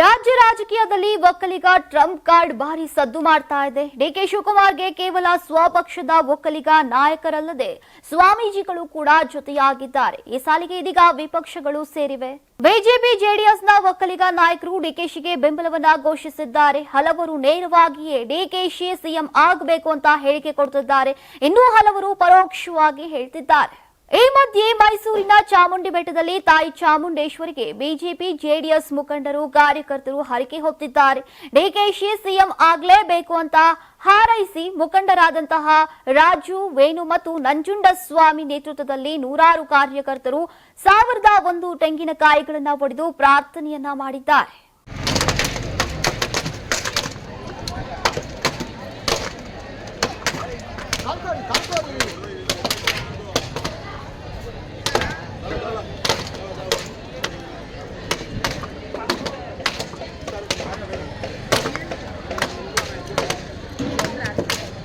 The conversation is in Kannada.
ರಾಜ್ಯ ರಾಜಕೀಯದಲ್ಲಿ ಒಕ್ಕಲಿಗ ಟ್ರಂಪ್ ಕಾರ್ಡ್ ಭಾರಿ ಸದ್ದು ಮಾಡ್ತಾ ಇದೆ. ಡಿಕೆ ಶಿವಕುಮಾರ್ಗೆ ಕೇವಲ ಸ್ವಪಕ್ಷದ ಒಕ್ಕಲಿಗ ನಾಯಕರಲ್ಲದೆ ಸ್ವಾಮೀಜಿಗಳು ಕೂಡ ಜೊತೆಯಾಗಿದ್ದಾರೆ. ಈ ಸಾಲಿಗೆ ಇದೀಗ ವಿಪಕ್ಷಗಳು ಸೇರಿವೆ. ಬಿಜೆಪಿ, ಜೆಡಿಎಸ್ನ ಒಕ್ಕಲಿಗ ನಾಯಕರು ಡಿಕೆಶಿಗೆ ಬೆಂಬಲವನ್ನ ಘೋಷಿಸಿದ್ದಾರೆ. ಹಲವರು ನೇರವಾಗಿಯೇ ಡಿಕೆಶಿ ಸಿಎಂ ಆಗಬೇಕು ಅಂತ ಹೇಳಿಕೆ ಕೊಡ್ತಿದ್ದಾರೆ. ಇನ್ನೂ ಹಲವರು ಪರೋಕ್ಷವಾಗಿ ಹೇಳ್ತಿದ್ದಾರೆ. ಈ ಮಧ್ಯೆ ಮೈಸೂರಿನ ಚಾಮುಂಡಿ ಬೆಟ್ಟದಲ್ಲಿ ತಾಯಿ ಚಾಮುಂಡೇಶ್ವರಿಗೆ ಬಿಜೆಪಿ, ಜೆಡಿಎಸ್ ಮುಖಂಡರು, ಕಾರ್ಯಕರ್ತರು ಹರಿಕೆ ಹೊತ್ತಿದ್ದಾರೆ. ಡಿಕೆಶಿ ಸಿಎಂ ಆಗಲೇಬೇಕು ಅಂತ ಹಾರೈಸಿ ಮುಖಂಡರಾದಂತಹ ರಾಜು, ವೇಣು ಮತ್ತು ನಂಜುಂಡಸ್ವಾಮಿ ನೇತೃತ್ವದಲ್ಲಿ ನೂರಾರು ಕಾರ್ಯಕರ್ತರು ಸಾವಿರದ ಒಂದು ತೆಂಗಿನಕಾಯಿಗಳನ್ನು ಪಡೆದು ಪ್ರಾರ್ಥನೆಯನ್ನ ಮಾಡಿದ್ದಾರೆ.